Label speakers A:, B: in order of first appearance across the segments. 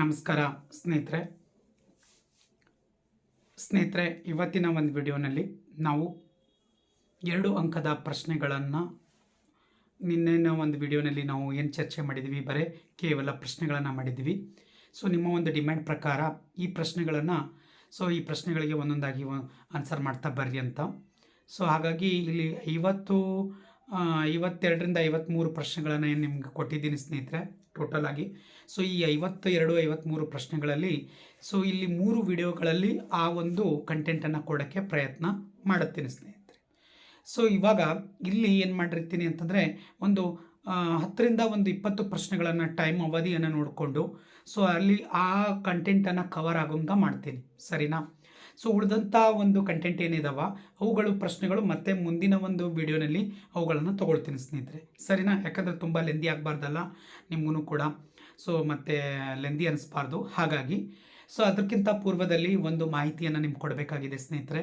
A: ನಮಸ್ಕಾರ ಸ್ನೇಹಿತರೆ. ಸ್ನೇಹಿತರೆ, ಇವತ್ತಿನ ಒಂದು ವಿಡಿಯೋನಲ್ಲಿ ನಾವು ಎರಡು ಅಂಕದ ಪ್ರಶ್ನೆಗಳನ್ನು ನಿನ್ನೆನ ಒಂದು ವಿಡಿಯೋನಲ್ಲಿ ನಾವು ಏನು ಚರ್ಚೆ ಮಾಡಿದ್ವಿ ಬರೀ ಕೇವಲ ಪ್ರಶ್ನೆಗಳನ್ನು ಮಾಡಿದ್ವಿ. ಸೊ ನಿಮ್ಮ ಒಂದು ಡಿಮ್ಯಾಂಡ್ ಪ್ರಕಾರ ಈ ಪ್ರಶ್ನೆಗಳನ್ನು ಸೊ ಈ ಪ್ರಶ್ನೆಗಳಿಗೆ ಒಂದೊಂದಾಗಿ ಆನ್ಸರ್ ಮಾಡ್ತಾ ಬರ್ರಿ ಅಂತ. ಸೊ ಹಾಗಾಗಿ ಇಲ್ಲಿ ಐವತ್ತು ಐವತ್ತೆರಡರಿಂದ ಐವತ್ತ್ಮೂರು ಪ್ರಶ್ನೆಗಳನ್ನು ಏನು ನಿಮ್ಗೆ ಕೊಟ್ಟಿದ್ದೀನಿ ಸ್ನೇಹಿತರೆ. ಟೋಟಲ್ ಆಗಿ. ಸೊ ಈ ಐವತ್ತು ಎರಡು ಐವತ್ತ್ಮೂರು ಪ್ರಶ್ನೆಗಳಲ್ಲಿ ಸೊ ಇಲ್ಲಿ ಮೂರು ವಿಡಿಯೋಗಳಲ್ಲಿ ಆ ಒಂದು ಕಂಟೆಂಟನ್ನು ಕೊಡೋಕ್ಕೆ ಪ್ರಯತ್ನ ಮಾಡುತ್ತೇನೆ, ಸ್ನೇಹಿತರೆ. ಸೊ ಇವಾಗ ಇಲ್ಲಿ ಏನು ಮಾಡಿರ್ತೀನಿ ಅಂತಂದರೆ, ಒಂದು ಹತ್ತರಿಂದ ಒಂದು ಇಪ್ಪತ್ತು ಪ್ರಶ್ನೆಗಳನ್ನು ಟೈಮ್ ಅವಧಿಯನ್ನು ನೋಡಿಕೊಂಡು ಸೊ ಅಲ್ಲಿ ಆ ಕಂಟೆಂಟನ್ನು ಕವರ್ ಆಗೋಂಗ ಮಾಡ್ತೀನಿ. ಸರಿನಾ? ಸೊ ಉಳಿದಂಥ ಒಂದು ಕಂಟೆಂಟ್ ಏನಿದಾವ, ಅವುಗಳು, ಪ್ರಶ್ನೆಗಳು ಮತ್ತೆ ಮುಂದಿನ ಒಂದು ವಿಡಿಯೋನಲ್ಲಿ ಅವುಗಳನ್ನು ತೊಗೊಳ್ತೀನಿ ಸ್ನೇಹಿತರೆ. ಸರಿನಾ? ಯಾಕಂದರೆ ತುಂಬ ಲೆಂದಿ ಆಗಬಾರ್ದಲ್ಲ ನಿಮಗೂ ಕೂಡ. ಸೊ ಮತ್ತು ಲೆಂದಿ ಅನಿಸ್ಬಾರ್ದು. ಹಾಗಾಗಿ, ಸೊ ಅದಕ್ಕಿಂತ ಪೂರ್ವದಲ್ಲಿ ಒಂದು ಮಾಹಿತಿಯನ್ನು ನಿಮ್ಗೆ ಕೊಡಬೇಕಾಗಿದೆ ಸ್ನೇಹಿತರೆ.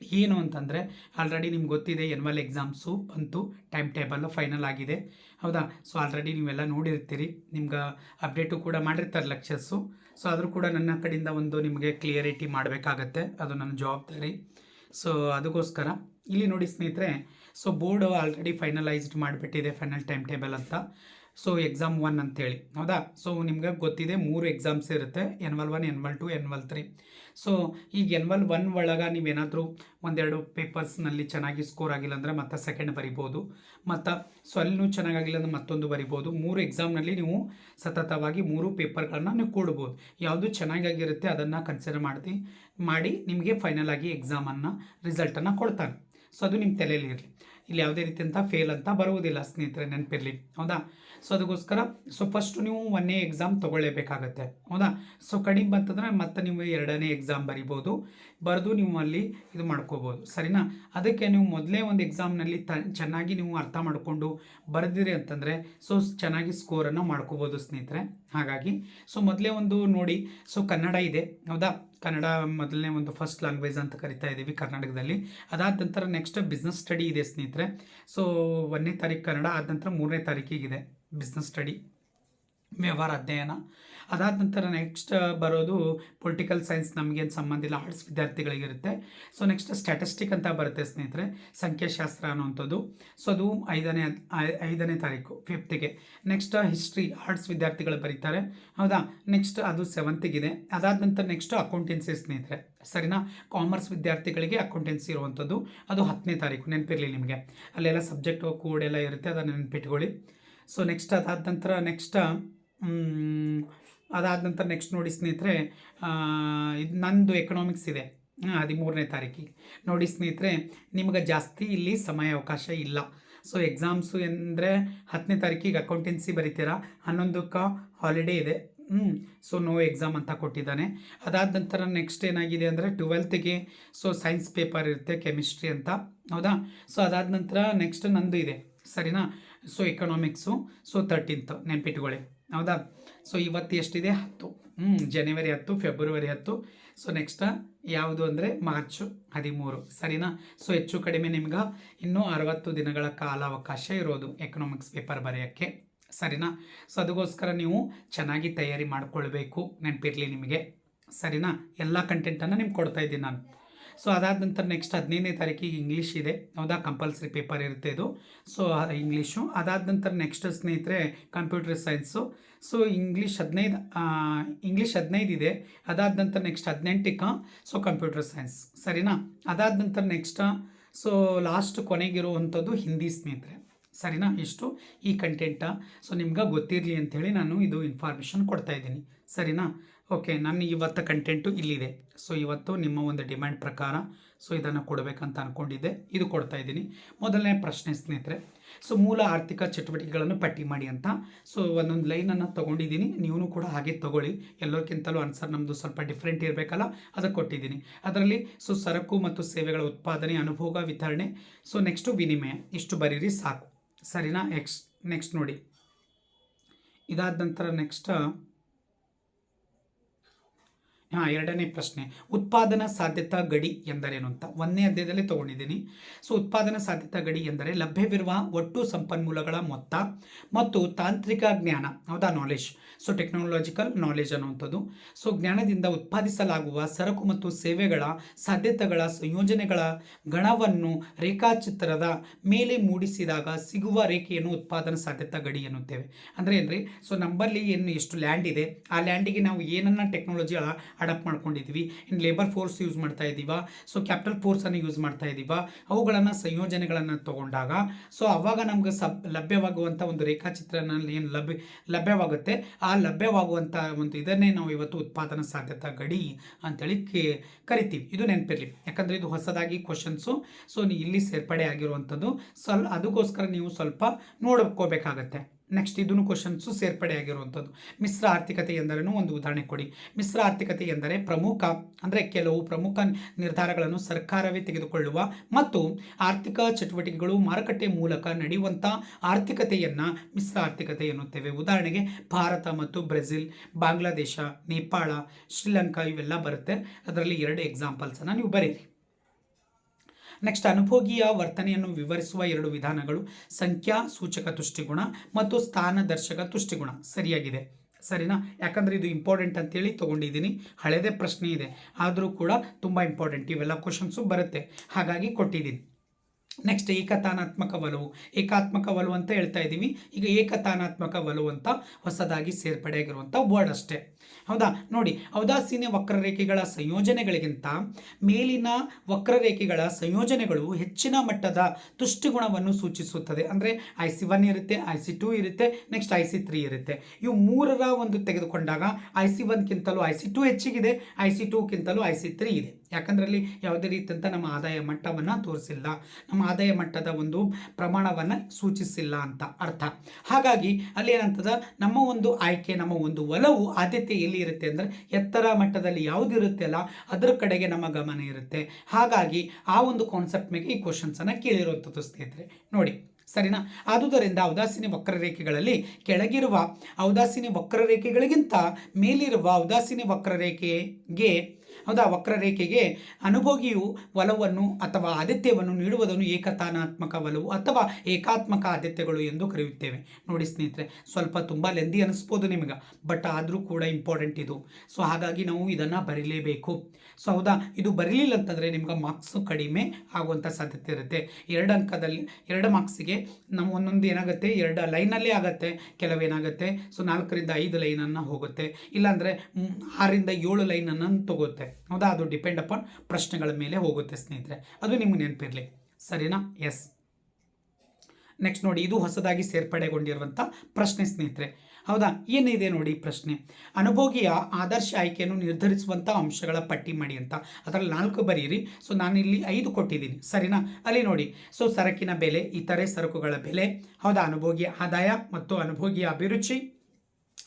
A: ಏನು ಅಂತಂದರೆ ಆಲ್ರೆಡಿ ನಿಮ್ಗೆ ಗೊತ್ತಿದೆ ಎನ್ವಲ್ ಎಕ್ಸಾಮ್ಸು ಬಂತು ಟೈಮ್ ಟೇಬಲ್ ಫೈನಲ್ ಆಗಿದೆ. ಹೌದಾ? ಸೊ ಆಲ್ರೆಡಿ ನೀವೆಲ್ಲ ನೋಡಿರ್ತೀರಿ, ನಿಮ್ಗೆ ಅಪ್ಡೇಟು ಕೂಡ ಮಾಡಿರ್ತಾರೆ ಲೆಕ್ಚರ್ಸು ಸೊ ಆದರೂ ಕೂಡ ನನ್ನ ಕಡೆಯಿಂದ ಒಂದು ನಿಮಗೆ ಕ್ಲಿಯರಿಟಿ ಮಾಡಬೇಕಾಗತ್ತೆ. ಅದು ನನ್ನ ಜವಾಬ್ದಾರಿ. ಸೊ ಅದಕ್ಕೋಸ್ಕರ ಇಲ್ಲಿ ನೋಡಿ ಸ್ನೇಹಿತರೆ ಸೊ ಬೋರ್ಡ್ ಆಲ್ರೆಡಿ ಫೈನಲೈಸ್ಡ್ ಮಾಡಿಬಿಟ್ಟಿದೆ ಫೈನಲ್ ಟೈಮ್ ಟೇಬಲ್ ಅಂತ. ಸೊ ಎಕ್ಸಾಮ್ ಒನ್ ಅಂತೇಳಿ ಹೌದಾ? ಸೊ ನಿಮ್ಗೆ ಗೊತ್ತಿದೆ ಮೂರು ಎಕ್ಸಾಮ್ಸ್ ಇರುತ್ತೆ. Annual one annual two annual three so ಈಗ ಎನ್ವಲ್ ಒನ್ ಒಳಗೆ ನೀವೇನಾದರೂ ಒಂದೆರಡು ಪೇಪರ್ಸ್ನಲ್ಲಿ ಚೆನ್ನಾಗಿ ಸ್ಕೋರ್ ಆಗಿಲ್ಲ ಅಂದರೆ ಮತ್ತೆ ಸೆಕೆಂಡ್ ಬರಿಬೋದು. ಮತ್ತು ಸೊ ಅಲ್ಲಿನೂ ಚೆನ್ನಾಗಾಗಿಲ್ಲ ಅಂದರೆ ಮತ್ತೊಂದು ಬರಿಬೋದು. ಮೂರು ಎಕ್ಸಾಮ್ನಲ್ಲಿ ನೀವು ಸತತವಾಗಿ ಮೂರು ಪೇಪರ್ಗಳನ್ನು ನೀವು ಕೊಡ್ಬೋದು. ಯಾವುದು ಚೆನ್ನಾಗಾಗಿರುತ್ತೆ ಅದನ್ನು ಕನ್ಸಿಡರ್ ಮಾಡಿ ಮಾಡಿ ನಿಮಗೆ ಫೈನಲ್ ಆಗಿ ಎಕ್ಸಾಮನ್ನು ರಿಸಲ್ಟನ್ನು ಕೊಡ್ತಾನೆ. ಸೊ ಅದು ನಿಮ್ಮ ತಲೆಯಲ್ಲಿ ಇರಲಿ. ಇಲ್ಲಿ ಯಾವುದೇ ರೀತಿಯಂಥ ಫೇಲ್ ಅಂತ ಬರುವುದಿಲ್ಲ ಸ್ನೇಹಿತರೆ, ನೆನಪಿರಲಿ. ಹೌದಾ? ಸೊ ಅದಕ್ಕೋಸ್ಕರ ಸೊ ಫಸ್ಟ್ ನೀವು ಒಂದೇ ಎಕ್ಸಾಮ್ ತೊಗೊಳ್ಳೇಬೇಕಾಗತ್ತೆ. ಹೌದಾ? ಸೊ ಕಡಿಮೆ ಬಂತಂದ್ರೆ ಮತ್ತೆ ನೀವು ಎರಡನೇ ಎಕ್ಸಾಮ್ ಬರಿಬೋದು. ಬರೆದು ನೀವು ಅಲ್ಲಿ ಇದು ಮಾಡ್ಕೋಬೋದು. ಸರಿನಾ? ಅದಕ್ಕೆ ನೀವು ಮೊದಲೇ ಒಂದು ಎಕ್ಸಾಮ್ನಲ್ಲಿ ತ, ಚೆನ್ನಾಗಿ ನೀವು ಅರ್ಥ ಮಾಡಿಕೊಂಡು ಬರೆದಿರಿ ಅಂತಂದರೆ ಸೊ ಚೆನ್ನಾಗಿ ಸ್ಕೋರನ್ನು ಮಾಡ್ಕೋಬೋದು ಸ್ನೇಹಿತರೆ. ಹಾಗಾಗಿ ಸೊ ಮೊದಲೇ ಒಂದು ನೋಡಿ ಸೊ ಕನ್ನಡ ಇದೆ. ಹೌದಾ? ಕನ್ನಡ ಮೊದಲನೇ ಒಂದು ಫಸ್ಟ್ ಲ್ಯಾಂಗ್ವೇಜ್ ಅಂತ ಕರಿತಾ ಇದ್ದೀವಿ ಕರ್ನಾಟಕದಲ್ಲಿ. ಅದಾದ ನಂತರ ನೆಕ್ಸ್ಟ್ ಬಿಸ್ನೆಸ್ ಸ್ಟಡಿ ಇದೆ ಸ್ನೇಹಿತರೆ. ಸೊ ಒಂದನೇ ತಾರೀಕು ಕನ್ನಡ, ಆದ ನಂತರ ಮೂರನೇ ತಾರೀಕಿಗಿದೆ ಬಿಸ್ನೆಸ್ ಸ್ಟಡಿ ವ್ಯವಹಾರ ಅಧ್ಯಯನ. ಅದಾದ ನಂತರ ನೆಕ್ಸ್ಟ್ ಬರೋದು ಪೊಲಿಟಿಕಲ್ ಸೈನ್ಸ್ ನಮಗೇನು ಸಂಬಂಧ ಇಲ್ಲ ಆರ್ಟ್ಸ್ ವಿದ್ಯಾರ್ಥಿಗಳಿಗಿರುತ್ತೆ. ಸೊ ನೆಕ್ಸ್ಟ್ ಸ್ಟ್ಯಾಟಿಸ್ಟಿಕ್ ಅಂತ ಬರುತ್ತೆ ಸ್ನೇಹಿತರೆ, ಸಂಖ್ಯಾಶಾಸ್ತ್ರ ಅನ್ನೋಂಥದ್ದು ಸೊ ಅದು ಐದನೇ ಐದನೇ ತಾರೀಕು ಫಿಫ್ತಿಗೆ ನೆಕ್ಸ್ಟ್ ಹಿಸ್ಟ್ರಿ ಆರ್ಟ್ಸ್ ವಿದ್ಯಾರ್ಥಿಗಳು ಬರೀತಾರೆ. ಹೌದಾ? ನೆಕ್ಸ್ಟ್ ಅದು ಸೆವೆಂತಿಗಿದೆ ಅದಾದ ನಂತರ ನೆಕ್ಸ್ಟ್ ಅಕೌಂಟೆನ್ಸಿ ಸ್ನೇಹಿತರೆ. ಸರಿನಾ? ಕಾಮರ್ಸ್ ವಿದ್ಯಾರ್ಥಿಗಳಿಗೆ ಅಕೌಂಟೆನ್ಸಿ ಇರುವಂಥದ್ದು. ಅದು ಹತ್ತನೇ ತಾರೀಕು, ನೆನಪಿರಲಿ ನಿಮಗೆ. ಅಲ್ಲೆಲ್ಲ ಸಬ್ಜೆಕ್ಟ್ ಕೋಡ್ ಎಲ್ಲ ಇರುತ್ತೆ, ಅದನ್ನು ನೆನಪಿಟ್ಕೊಳ್ಳಿ. ಸೊ ನೆಕ್ಸ್ಟ್ ಅದಾದ ನಂತರ ನೆಕ್ಸ್ಟ್ ಅದಾದ ನಂತರ ನೆಕ್ಸ್ಟ್ ನೋಡಿ ಸ್ನೇಹಿತರೆ ಇದು ನಂದು ಎಕನಾಮಿಕ್ಸ್ ಇದೆ. ಹದಿಮೂರನೇ ತಾರೀಕಿಗೆ. ನೋಡಿ ಸ್ನೇಹಿತರೆ, ನಿಮಗೆ ಜಾಸ್ತಿ ಇಲ್ಲಿ ಸಮಯ ಅವಕಾಶ ಇಲ್ಲ. ಸೊ ಎಕ್ಸಾಮ್ಸು ಅಂದರೆ ಹತ್ತನೇ ತಾರೀಕಿಗೆ ಅಕೌಂಟೆನ್ಸಿ ಬರೀತೀರಾ? ಹನ್ನೊಂದಕ್ಕೆ ಹಾಲಿಡೇ ಇದೆ. ಹ್ಞೂ ಸೊ ನೋ ಎಕ್ಸಾಮ್ ಅಂತ ಕೊಟ್ಟಿದ್ದಾನೆ. ಅದಾದ ನಂತರ ನೆಕ್ಸ್ಟ್ ಏನಾಗಿದೆ ಅಂದರೆ ಟ್ವೆಲ್ತ್ಗೆ ಸೊ ಸೈನ್ಸ್ ಪೇಪರ್ ಇರುತ್ತೆ ಕೆಮಿಸ್ಟ್ರಿ ಅಂತ. ಹೌದಾ? ಸೊ ಅದಾದ ನಂತರ ನೆಕ್ಸ್ಟ್ ನಂದು ಇದೆ. ಸರಿನಾ? ಸೊ ಎಕನಾಮಿಕ್ಸು ಸೊ ತರ್ಟೀನ್ತ್ ನೆನ್ಪಿಟ್ಕೊಳ್ಳಿ. ಹೌದಾ? ಸೊ ಇವತ್ತು ಎಷ್ಟಿದೆ? ಹತ್ತು. ಹ್ಞೂ ಜನವರಿ ಹತ್ತು, ಫೆಬ್ರವರಿ ಹತ್ತು. ಸೊ ನೆಕ್ಸ್ಟ್ ಯಾವುದು ಅಂದರೆ ಮಾರ್ಚು ಹದಿಮೂರು. ಸರಿನಾ? ಸೊ ಹೆಚ್ಚು ಕಡಿಮೆ ನಿಮ್ಗೆ ಇನ್ನೂ ಅರವತ್ತು ದಿನಗಳ ಕಾಲಾವಕಾಶ ಇರೋದು ಎಕನಾಮಿಕ್ಸ್ ಪೇಪರ್ ಬರೆಯೋಕ್ಕೆ. ಸರಿನಾ? ಸೊ ಅದಕ್ಕೋಸ್ಕರ ನೀವು ಚೆನ್ನಾಗಿ ತಯಾರಿ ಮಾಡಿಕೊಳ್ಬೇಕು. ನೆನಪಿರಲಿ ನಿಮಗೆ. ಸರಿನಾ? ಎಲ್ಲ ಕಂಟೆಂಟನ್ನು ನಿಮ್ಗೆ ಕೊಡ್ತಾ ಇದ್ದೀನಿ ನಾನು. ಸೊ ಅದಾದ ನಂತರ ನೆಕ್ಸ್ಟ್ ಹದಿನೈದನೇ ತಾರೀಕಿಗೆ ಇಂಗ್ಲೀಷ್ ಇದೆ. ಹೌದಾ? ಕಂಪಲ್ಸರಿ ಪೇಪರ್ ಇರುತ್ತೆ ಇದು. ಸೊ ಇಂಗ್ಲೀಷು ಅದಾದ ನಂತರ ನೆಕ್ಸ್ಟ್ ಸ್ನೇಹಿತರೆ ಕಂಪ್ಯೂಟರ್ ಸೈನ್ಸು ಸೊ ಇಂಗ್ಲೀಷ್ ಹದಿನೈದು ಇಂಗ್ಲೀಷ್ ಹದಿನೈದು ಇದೆ. ಅದಾದ ನಂತರ ನೆಕ್ಸ್ಟ್ ಹದಿನೆಂಟಕ್ಕೆ ಸೊ ಕಂಪ್ಯೂಟರ್ ಸೈನ್ಸ್ ಸರಿನಾ? ಅದಾದ ನಂತರ ನೆಕ್ಸ್ಟ್ ಸೊ ಲಾಸ್ಟ್ ಕೊನೆಗಿರುವಂಥದ್ದು ಹಿಂದಿ ಸ್ನೇಹಿತರೆ. ಸರಿನಾ? ಇಷ್ಟು. ಈ ಕಂಟೆಂಟ ಸೊ ನಿಮ್ಗೆ ಗೊತ್ತಿರಲಿ ಅಂಥೇಳಿ ನಾನು ಇದು ಇನ್ಫಾರ್ಮೇಷನ್ ಕೊಡ್ತಾ ಇದ್ದೀನಿ. ಸರಿನಾ? ಓಕೆ ನನ್ನ ಇವತ್ತು ಕಂಟೆಂಟು ಇಲ್ಲಿದೆ. ಸೊ ಇವತ್ತು ನಿಮ್ಮ ಒಂದು ಡಿಮ್ಯಾಂಡ್ ಪ್ರಕಾರ ಸೊ ಇದನ್ನು ಕೊಡಬೇಕಂತ ಅಂದ್ಕೊಂಡಿದ್ದೆ ಇದು ಕೊಡ್ತಾ ಇದ್ದೀನಿ. ಮೊದಲನೇ ಪ್ರಶ್ನೆ ಸ್ನೇಹಿತರೆ ಸೊ ಮೂಲ ಆರ್ಥಿಕ ಚಟುವಟಿಕೆಗಳನ್ನು ಪಟ್ಟಿ ಮಾಡಿ ಅಂತ. ಸೊ ಒಂದೊಂದು ಲೈನನ್ನು ತೊಗೊಂಡಿದ್ದೀನಿ. ನೀವು ಕೂಡ ಹಾಗೆ ತೊಗೊಳ್ಳಿ. ಎಲ್ಲೋಕ್ಕಿಂತಲೂ ಆನ್ಸರ್ ನಮ್ಮದು ಸ್ವಲ್ಪ ಡಿಫ್ರೆಂಟ್ ಇರಬೇಕಲ್ಲ, ಅದಕ್ಕೆ ಕೊಟ್ಟಿದ್ದೀನಿ. ಅದರಲ್ಲಿ ಸೊ ಸರಕು ಮತ್ತು ಸೇವೆಗಳ ಉತ್ಪಾದನೆ, ಅನುಭೋಗ, ವಿತರಣೆ ಸೊ ನೆಕ್ಸ್ಟು ವಿನಿಮಯ. ಇಷ್ಟು ಬರೀರಿ, ಸಾಕು. ಸರಿನಾ? ಎಕ್ಸ್ ನೆಕ್ಸ್ಟ್ ನೋಡಿ. ಇದಾದ ನಂತರ ನೆಕ್ಸ್ಟ್ ಹಾಂ, ಎರಡನೇ ಪ್ರಶ್ನೆ. ಉತ್ಪಾದನಾ ಸಾಧ್ಯತಾ ಗಡಿ ಎಂದರೇನು ಅಂತ? ಒಂದನೇ ಅಧ್ಯಾಯದಲ್ಲಿ ತಗೊಂಡಿದ್ದೀನಿ. ಸೊ ಉತ್ಪಾದನಾ ಸಾಧ್ಯತಾ ಗಡಿ ಎಂದರೆ ಲಭ್ಯವಿರುವ ಒಟ್ಟು ಸಂಪನ್ಮೂಲಗಳ ಮೊತ್ತ ಮತ್ತು ತಾಂತ್ರಿಕ ಜ್ಞಾನ. ಹೌದಾ ನಾಲೆಜ್ ಸೊ ಟೆಕ್ನಾಲಜಿಕಲ್ ನಾಲೆಜ್ ಅನ್ನುವಂಥದ್ದು. ಸೊ ಜ್ಞಾನದಿಂದ ಉತ್ಪಾದಿಸಲಾಗುವ ಸರಕು ಮತ್ತು ಸೇವೆಗಳ ಸಾಧ್ಯತೆಗಳ ಸಂಯೋಜನೆಗಳ ಗಣವನ್ನು ರೇಖಾಚಿತ್ರದ ಮೇಲೆ ಮೂಡಿಸಿದಾಗ ಸಿಗುವ ರೇಖೆಯನ್ನು ಉತ್ಪಾದನಾ ಸಾಧ್ಯತಾ ಗಡಿ ಎನ್ನುತ್ತೇವೆ. ಅಂದರೆ ಏನ್ರಿ? ಸೊ ನಮ್ಮಲ್ಲಿ ಏನು ಎಷ್ಟು ಲ್ಯಾಂಡ್ ಇದೆ? ಆ ಲ್ಯಾಂಡಿಗೆ ನಾವು ಏನನ್ನ ಟೆಕ್ನಾಲಜಿ ಅಡಾಪ್ಟ್ ಮಾಡ್ಕೊಂಡಿದ್ದೀವಿ ಇನ್ನು ಲೇಬರ್ ಫೋರ್ಸ್ ಯೂಸ್ ಮಾಡ್ತಾ ಇದ್ದೀವ ಸೊ ಕ್ಯಾಪಿಟಲ್ ಫೋರ್ಸನ್ನು ಯೂಸ್ ಮಾಡ್ತಾ ಇದ್ದೀವ ಅವುಗಳನ್ನು ಸಂಯೋಜನೆಗಳನ್ನು ತಗೊಂಡಾಗ ಸೊ ಅವಾಗ ನಮ್ಗೆ ಸಬ್ ಲಭ್ಯವಾಗುವಂಥ ಒಂದು ರೇಖಾಚಿತ್ರನಲ್ಲಿ ಏನು ಲಭ್ಯ, ಲಭ್ಯವಾಗುತ್ತೆ? ಆ ಲಭ್ಯವಾಗುವಂಥ ಒಂದು ಇದನ್ನೇ ನಾವು ಇವತ್ತು ಉತ್ಪಾದನಾ ಸಾಧ್ಯತಾ ಗಡಿ ಅಂತೇಳಿ ಕರಿತೀವಿ. ಇದು ನೆನಪಿರಲಿ. ಯಾಕಂದರೆ ಇದು ಹೊಸದಾಗಿ ಕ್ವಶನ್ಸು ಸೊ ಇಲ್ಲಿ ಸೇರ್ಪಡೆ ಆಗಿರುವಂಥದ್ದು ಸ್ವಲ್ಪ ಅದಕ್ಕೋಸ್ಕರ ನೀವು ಸ್ವಲ್ಪ ನೋಡ್ಕೋಬೇಕಾಗತ್ತೆ. ನೆಕ್ಸ್ಟ್ ಇದನ್ನು ಕ್ವಶನ್ಸು ಸೇರ್ಪಡೆ ಆಗಿರುವಂಥದ್ದು. ಮಿಶ್ರ ಆರ್ಥಿಕತೆ ಎಂದರೇನು? ಒಂದು ಉದಾಹರಣೆ ಕೊಡಿ. ಮಿಶ್ರ ಆರ್ಥಿಕತೆ ಎಂದರೆ ಪ್ರಮುಖ, ಅಂದರೆ ಕೆಲವು ಪ್ರಮುಖ ನಿರ್ಧಾರಗಳನ್ನು ಸರ್ಕಾರವೇ ತೆಗೆದುಕೊಳ್ಳುವ ಮತ್ತು ಆರ್ಥಿಕ ಚಟುವಟಿಕೆಗಳು ಮಾರುಕಟ್ಟೆ ಮೂಲಕ ನಡೆಯುವಂಥ ಆರ್ಥಿಕತೆಯನ್ನು ಮಿಶ್ರ ಆರ್ಥಿಕತೆ ಎನ್ನುತ್ತೇವೆ. ಉದಾಹರಣೆಗೆ ಭಾರತ ಮತ್ತು ಬ್ರೆಜಿಲ್, ಬಾಂಗ್ಲಾದೇಶ, ನೇಪಾಳ, ಶ್ರೀಲಂಕಾ ಇವೆಲ್ಲ ಬರುತ್ತೆ. ಅದರಲ್ಲಿ ಎರಡು ಎಕ್ಸಾಂಪಲ್ಸನ್ನು ನೀವು ಬರೀರಿ. ನೆಕ್ಸ್ಟ್ ಅನುಭೋಗಿಯ ವರ್ತನೆಯನ್ನು ವಿವರಿಸುವ ಎರಡು ವಿಧಾನಗಳು, ಸಂಖ್ಯಾ, ಸೂಚಕ, ತುಷ್ಟಿಗುಣ ಮತ್ತು ಸ್ಥಾನದರ್ಶಕ ತುಷ್ಟಿಗುಣ. ಸರಿಯಾಗಿದೆ. ಸರಿನಾ? ಯಾಕಂದರೆ ಇದು ಇಂಪಾರ್ಟೆಂಟ್ ಅಂತೇಳಿ ತೊಗೊಂಡಿದ್ದೀನಿ. ಹಳೆದೇ ಪ್ರಶ್ನೆ ಇದೆ. ಆದರೂ ಕೂಡ ತುಂಬ ಇಂಪಾರ್ಟೆಂಟ್ ಇವೆಲ್ಲ ಕ್ವಶನ್ಸು ಬರುತ್ತೆ. ಹಾಗಾಗಿ ಕೊಟ್ಟಿದ್ದೀನಿ. ನೆಕ್ಸ್ಟ್ ಏಕತಾನಾತ್ಮಕ ಒಲವು. ಏಕಾತ್ಮಕ ಒಲವು ಅಂತ ಹೇಳ್ತಾ ಇದ್ದೀವಿ. ಈಗ ಏಕತಾನಾತ್ಮಕ ಒಲವು ಅಂತ ಹೊಸದಾಗಿ ಸೇರ್ಪಡೆ ಆಗಿರುವಂಥ ವರ್ಡ್ ಅಷ್ಟೇ. ಹೌದಾ? ನೋಡಿ, ಔದಾಸೀನ್ಯ ವಕ್ರರೇಖೆಗಳ ಸಂಯೋಜನೆಗಳಿಗಿಂತ ಮೇಲಿನ ವಕ್ರರೇಖೆಗಳ ಸಂಯೋಜನೆಗಳು ಹೆಚ್ಚಿನ ಮಟ್ಟದ ತುಷ್ಟಿಗುಣವನ್ನು ಸೂಚಿಸುತ್ತದೆ. ಅಂದರೆ ಐ ಸಿ ಒನ್ ಇರುತ್ತೆ ಐ ಸಿ ಟೂ ಇರುತ್ತೆ ನೆಕ್ಸ್ಟ್ ಐ ಸಿ ತ್ರೀ ಇರುತ್ತೆ. ಇವು ಮೂರರ ಒಂದು ತೆಗೆದುಕೊಂಡಾಗ ಐ ಸಿ ಒನ್ಗಿಂತಲೂ ಐ ಸಿ ಟೂ ಹೆಚ್ಚಿಗಿದೆ ಐ ಸಿ ಟೂಕ್ಕಿಂತಲೂ ಐ ಸಿ ತ್ರೀ ಇದೆ. ಯಾಕಂದ್ರೆ ಅಲ್ಲಿ ಯಾವುದೇ ರೀತಿಯಂತ ನಮ್ಮ ಆದಾಯ ಮಟ್ಟವನ್ನು ತೋರಿಸಿಲ್ಲ. ನಮ್ಮ ಆದಾಯ ಮಟ್ಟದ ಒಂದು ಪ್ರಮಾಣವನ್ನು ಸೂಚಿಸಿಲ್ಲ ಅಂತ ಅರ್ಥ. ಹಾಗಾಗಿ ಅಲ್ಲಿ ಏನಂತದ? ನಮ್ಮ ಒಂದು ಆಯ್ಕೆ, ನಮ್ಮ ಒಂದು ಒಲವು, ಆದ್ಯತೆ ಎಲ್ಲಿ ಇರುತ್ತೆ ಅಂದರೆ ಎತ್ತರ ಮಟ್ಟದಲ್ಲಿ ಯಾವುದು ಇರುತ್ತೆ ಅಲ್ಲ, ಅದರ ಕಡೆಗೆ ನಮ್ಮ ಗಮನ ಇರುತ್ತೆ. ಹಾಗಾಗಿ ಆ ಒಂದು ಕಾನ್ಸೆಪ್ಟ್ ಮೇಲೆ ಈ ಕ್ವಶನ್ಸನ್ನು ಕೇಳಿರುವಂಥದ್ದು ಸ್ನೇಹಿತರೆ, ನೋಡಿ, ಸರಿನಾ? ಆದುದರಿಂದ ಔದಾಸೀನಿ ವಕ್ರರೇಖೆಗಳಲ್ಲಿ ಕೆಳಗಿರುವ ಔದಾಸೀನಿ ವಕ್ರರೇಖೆಗಳಿಗಿಂತ ಮೇಲಿರುವ ಔದಾಸೀನಿ ವಕ್ರರೇಖೆಗೆ ಹೌದಾ? ವಕ್ರರೇಖೆಗೆ ಅನುಭೋಗಿಯು ಒಲವನ್ನು ಅಥವಾ ಆದಿತ್ಯವನ್ನು ನೀಡುವುದನ್ನು ಏಕತಾನಾತ್ಮಕ ಒಲವು ಅಥವಾ ಏಕಾತ್ಮಕ ಆದಿತ್ಯಗಳು ಎಂದು ಕರೆಯುತ್ತೇವೆ. ನೋಡಿ ಸ್ನೇಹಿತರೆ, ಸ್ವಲ್ಪ ತುಂಬ ಲೆಂದಿ ಅನಿಸ್ಬೋದು ನಿಮಗೆ ಬಟ್ ಆದರೂ ಕೂಡ ಇಂಪಾರ್ಟೆಂಟ್ ಇದು. ಸೊ ಹಾಗಾಗಿ ನಾವು ಇದನ್ನು ಬರೀಲೇಬೇಕು. ಸೊ ಹೌದಾ? ಇದು ಬರೀಲಿಲ್ಲ ಅಂತಂದರೆ ನಿಮ್ಗೆ ಮಾರ್ಕ್ಸ್ ಕಡಿಮೆ ಆಗುವಂಥ ಸಾಧ್ಯತೆ ಇರುತ್ತೆ. ಎರಡು ಅಂಕದಲ್ಲಿ, ಎರಡು ಮಾರ್ಕ್ಸಿಗೆ ನಾವು ಒಂದೊಂದು ಏನಾಗುತ್ತೆ? ಎರಡು ಲೈನಲ್ಲೇ ಆಗುತ್ತೆ, ಕೆಲವೇನಾಗುತ್ತೆ? ಸೊ ನಾಲ್ಕರಿಂದ ಐದು ಲೈನನ್ನು ಹೋಗುತ್ತೆ. ಇಲ್ಲಾಂದರೆ ಆರರಿಂದ ಏಳು ಲೈನನ್ನು ತಗೋತ್ತೆ. ಹೌದಾ? ಅದು ಡಿಪೆಂಡ್ ಅಪಾನ್ ಪ್ರಶ್ನೆಗಳ ಮೇಲೆ ಹೋಗುತ್ತೆ ಸ್ನೇಹಿತರೆ. ಅದು ನಿಮ್ಗೆ ನೆನಪಿರಲಿ. ಸರಿನಾ? ಎಸ್ ನೆಕ್ಸ್ಟ್ ನೋಡಿ, ಇದು ಹೊಸದಾಗಿ ಸೇರ್ಪಡೆಗೊಂಡಿರುವಂಥ ಪ್ರಶ್ನೆ ಸ್ನೇಹಿತರೆ. ಹೌದಾ? ಏನಿದೆ ನೋಡಿ ಪ್ರಶ್ನೆ? ಅನುಭೋಗಿಯ ಆದರ್ಶ ಆಯ್ಕೆಯನ್ನು ನಿರ್ಧರಿಸುವಂಥ ಅಂಶಗಳ ಪಟ್ಟಿ ಮಾಡಿ ಅಂತ. ಅದರಲ್ಲಿ ನಾಲ್ಕು ಬರೀರಿ. ಸೊ ನಾನಿಲ್ಲಿ ಐದು ಕೊಟ್ಟಿದ್ದೀನಿ. ಸರಿನಾ? ಅಲ್ಲಿ ನೋಡಿ. ಸೊ ಸರಕಿನ ಬೆಲೆ, ಇತರೆ ಸರಕುಗಳ ಬೆಲೆ, ಹೌದಾ? ಅನುಭೋಗಿಯ ಆದಾಯ ಮತ್ತು ಅನುಭೋಗಿಯ ಅಭಿರುಚಿ.